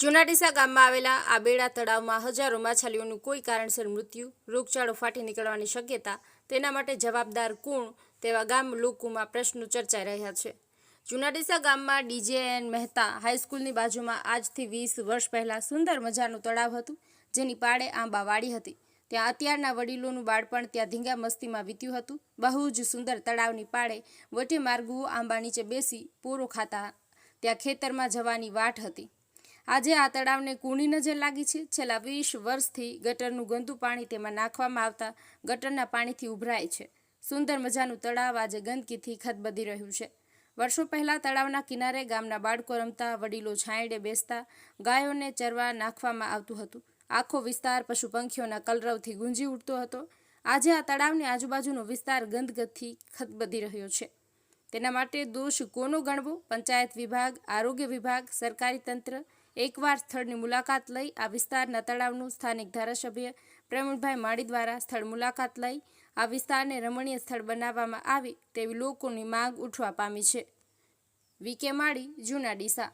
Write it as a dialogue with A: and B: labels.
A: જૂના ડીસા ગામમાં આવેલા આબેડા તળાવમાં હજારો માછલીઓનું કોઈ કારણસર મૃત્યુ, રોગચાળો ફાટી નીકળવાની શક્યતા, તેના માટે જવાબદાર કોણ, તેવા ગામ લોકોમાં પ્રશ્નો ચર્ચાઈ રહ્યા છે. જુનાડીસા ગામમાં ગામમાં ડીજેએન મહેતા હાઈસ્કૂલની બાજુમાં આજથી વીસ વર્ષ પહેલાં સુંદર મજાનું તળાવ હતું, જેની પાળે આંબા વાડી હતી. ત્યાં અત્યારના વડીલોનું બાળપણ ત્યાં ધીંગા મસ્તીમાં વીત્યું હતું. બહુ જ સુંદર તળાવની પાળે વટે માર્ગુઓ આંબા નીચે બેસી, પોરો ખાતા, ત્યાં ખેતરમાં જવાની વાટ હતી. આજે આ તળાવને કૂણી નજર લાગી છે. છેલ્લા વીસ વર્ષથી ગટરનું ગંદુ પાણી તેમાં નાખવામાં આવતા ગટરના પાણીથી ઉભરાય છે. સુંદર મજાનું તળાવ આજે ગંદકીથી ખદબદી રહ્યું છે. વર્ષો પહેલાં તળાવના કિનારે ગામના બાળકો રમતા, વડીલો છાંયડે બેસતા, ગાયોને ચરવા નાખવામાં આવતું હતું. આખો વિસ્તાર પશુ પંખીઓના કલરવથી ગુંજી ઉઠતો હતો. આજે આ તળાવની આજુબાજુનો વિસ્તાર ગંદકથી ખદબદી રહ્યો છે. તેના માટે દોષ કોનો ગણવો? પંચાયત વિભાગ, આરોગ્ય વિભાગ, સરકારી તંત્ર એકવાર સ્થળની મુલાકાત લઈ આ વિસ્તારના તળાવનું સ્થાનિક ધારાસભ્ય પ્રવીણભાઈ માળી દ્વારા સ્થળ મુલાકાત લઈ આ વિસ્તારને રમણીય સ્થળ બનાવવામાં આવે તેવી લોકોની માંગ ઉઠવા પામી છે. વીકે માળી, જૂના ડીસા.